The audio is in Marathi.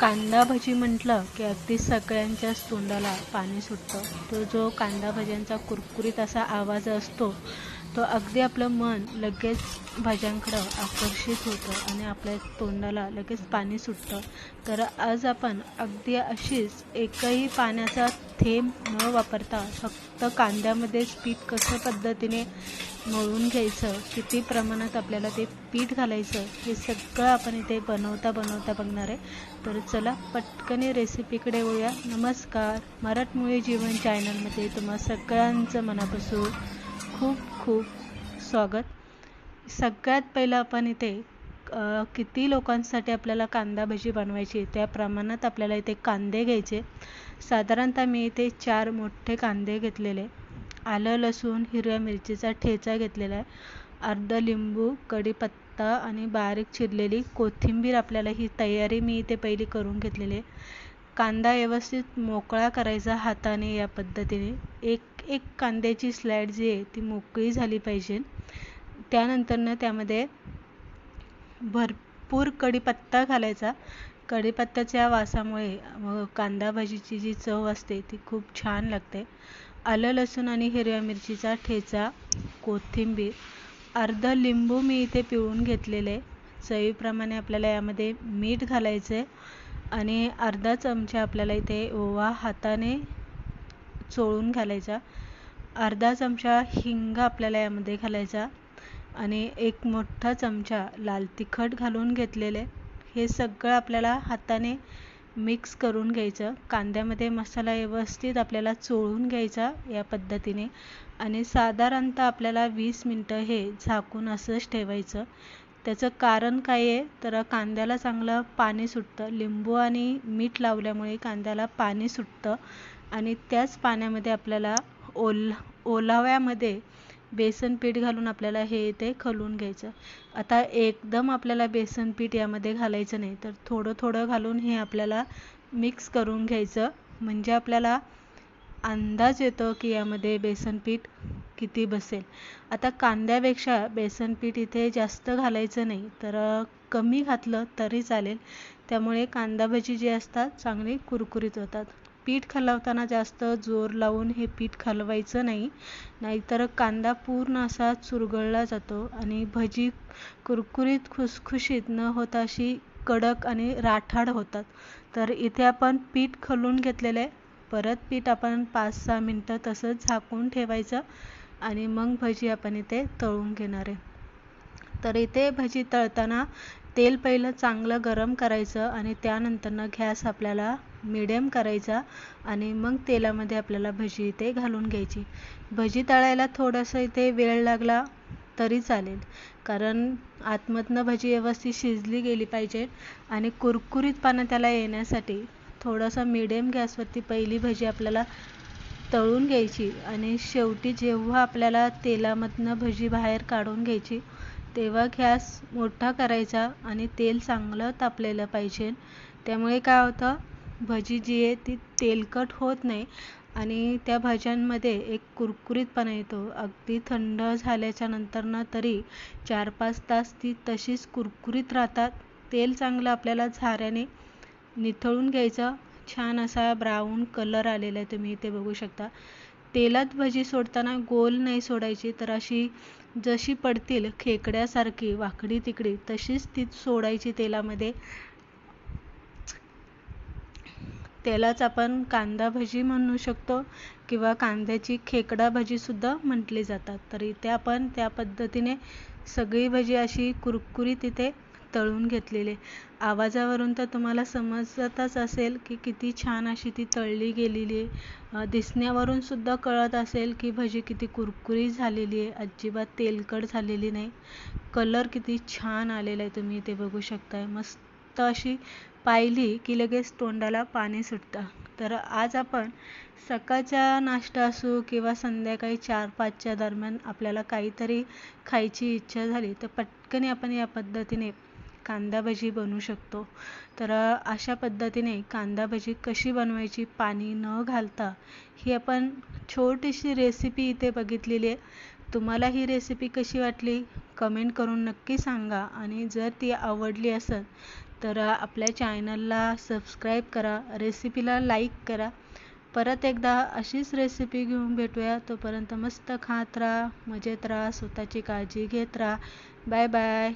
कांदा भजी म्हटलं की अगदी सगळ्यांच्याच तोंडाला पाणी सुटतं. तो जो कांदा भज्यांचा कुरकुरीत असा आवाज असतो तो अगदी आपलं मन लगेच भाज्यांकडं आकर्षित होतं आणि आपल्या तोंडाला लगेच पाणी सुटतं. तर आज आपण अगदी अशीच एकही पाण्याचा थेंब न वापरता फक्त कांद्यामध्येच पीठ कसं पद्धतीने मळून घ्यायचं किती प्रमाणात आपल्याला ते पीठ घालायचं हे सगळं आपण इथे बनवता बनवता बघणार आहे. तर चला पटकन रेसिपीकडे वळूया. नमस्कार. मराठमोळी जीवन चॅनलमध्ये तुम्हा सगळ्यांचं मनापासून खूप खूप स्वागत. सगळ्यात पहिलं आपण इथे किती लोकांसाठी आपल्याला कांदा भजी बनवायची त्या प्रमाणात आपल्याला इथे कांदे घ्यायचे. साधारणतः मी इथे चार मोठे कांदे घेतलेले. आलं लसूण हिरव्या मिरचीचा ठेचा घेतलेला आहे. अर्ध लिंबू कढीपत्ता आणि बारीक चिरलेली कोथिंबीर आपल्याला ही तयारी मी इथे पहिली करून घेतलेली आहे. कांदा व्यवस्थित मोकळा करायचा हाताने या पद्धतीने. एक एक कांद्याची स्लाईड जी आहे ती मोकळी झाली पाहिजे. त्यानंतरनं त्यामध्ये भरपूर कढीपत्ता घालायचा. कढीपत्त्याच्या वासामुळे कांदा भाजीची जी चव असते ती खूप छान लागते. आलं लसूण आणि हिरव्या मिरचीचा ठेचा कोथिंबीर अर्ध लिंबू मी इथे पिळून घेतलेले. चवीप्रमाणे आपल्याला यामध्ये मीठ घालायचं आहे आणि अर्धा चमचा आपल्याला इथे ओवा हाताने चोळून घालायचा. अर्धा चमचा हिंग आपल्याला यामध्ये घालायचा आणि एक मोठा चमचा लाल तिखट घालून घेतलेले. हे सगळं आपल्याला हाताने मिक्स करून घ्यायचं. कांद्यामध्ये मसाला व्यवस्थित आपल्याला चोळून घ्यायचा या पद्धतीने आणि साधारणतः आपल्याला वीस मिनटं हे झाकून असंच ठेवायचं. त्याचं कारण काय आहे? तर कांद्याला चांगलं पाणी सुटतं. लिंबू आणि मीठ लावल्यामुळे कांद्याला पाणी सुटतं. आणि त्याच पाण्यामध्ये आपल्याला ओल ओलाव्यामध्ये बेसन पीठ घालून आपल्याला हे ते खलून घ्यायचं. आता एकदम आपल्याला बेसन पीठ यामध्ये घालायचं नाही तर थोडं थोडं घालून हे आपल्याला मिक्स करून घ्यायचं. म्हणजे आपल्याला अंदाज येतो की यामध्ये बेसन पीठ किती बसेल. आता कांद्यापेक्षा बेसन पीठ इथे जास्त घालायचं नाही तर कमी घातलं तरी चालेल. त्यामुळे कांदा भजी जी असतात चांगली कुरकुरीत होतात. पीठ खालवताना जास्त जोर लावून हे पीठ खालवायचं नाही. नाहीतर कांदा पूर्ण असा चुरगळला जातो आणि भजी कुरकुरीत खुसखुशीत न होता अशी कडक आणि राठाड होतात. तर इथे आपण पीठ खलून घेतलेलं आहे. परत पीठ आपण पाच सहा मिनटं तसंच झाकून ठेवायचं आणि मग भजी आपण इथे तळून घेणार आहे. तर इथे भजी तळताना तेल पहिलं चांगलं गरम करायचं आणि त्यानंतरनं गॅस आपल्याला मिडियम करायचा आणि मग तेलामध्ये आपल्याला भजी इथे घालून घ्यायची. भजी तळायला थोडंसं इथे वेळ लागला तरी चालेल. कारण आतमधनं भजी व्यवस्थित शिजली गेली पाहिजे आणि कुरकुरीतपणा त्याला येण्यासाठी थोडंसं मिडियम गॅसवरती पहिली भजी आपल्याला तळून घ्यायची आणि शेवटी जेव्हा आपल्याला तेलामधनं भजी बाहेर काढून घ्यायची तेव्हा गॅस मोठा करायचा आणि तेल चांगलं तापलेलं पाहिजे. त्यामुळे काय होतं? भजी जी आहे ती तेलकट होत नाही आणि त्या भाज्यांमध्ये एक कुरकुरीतपणा येतो. अगदी थंड झाल्याच्या नंतरनं तरी चार पाच तास ती तशीच कुरकुरीत राहतात. तेल चांगलं आपल्याला झाऱ्याने निथळून घ्यायचं. छान असा ब्राऊन कलर आलेला आहे. तुम्ही इथे बघू शकता. तेलात भजी सोडताना गोल नाही सोडायची. तर अशी जशी पडतील खेकड्यासारखी वाकडी तिकडी तशीच ती सोडायची तेलामध्ये. त्यालाच आपण कांदा भजी म्हणू शकतो किंवा कांद्याची खेकडा भजीसुद्धा म्हटली जातात. तर इथे आपण त्या पद्धतीने सगळी भजी अशी कुरकुरीत इथे तळून घेतलेली आवाजावरून तर तुम्हाला समजतच असेल की किती छान अशी ती तळली गेलेली आहे. दिसण्यावरून सुद्धा कळत असेल की भजी किती कुरकुरी झालेली आहे. अजिबात तेलकट झालेली नाही. कलर किती छान आलेला आहे तुम्ही इथे बघू शकताय. मस्त अशी पाहिली की लगेच तोंडाला पाणी सुटतं. तर आज आपण सकाळचा नाश्ता असो किंवा संध्याकाळी चार पाचच्या दरम्यान आपल्याला काहीतरी खायची इच्छा झाली तर पटकन आपण या पद्धतीने कांदा भजी बनवू शकतो. तर अशा पद्धतीने कांदा भजी कशी बनवायची पाणी न घालता ही आपण छोटीशी रेसिपी इथे बघितलेली आहे. तुम्हाला ही रेसिपी कशी वाटली? कमेंट करून नक्की सांगा आणि जर ती आवडली असेल तर आपल्या चॅनलला सबस्क्राईब करा रेसिपीला लाईक करा. परत एकदा अशीच रेसिपी घेऊन भेटूया. तोपर्यंत मस्त खात राहा मजेत राहा स्वतःची काळजी घेत राहा. Bye bye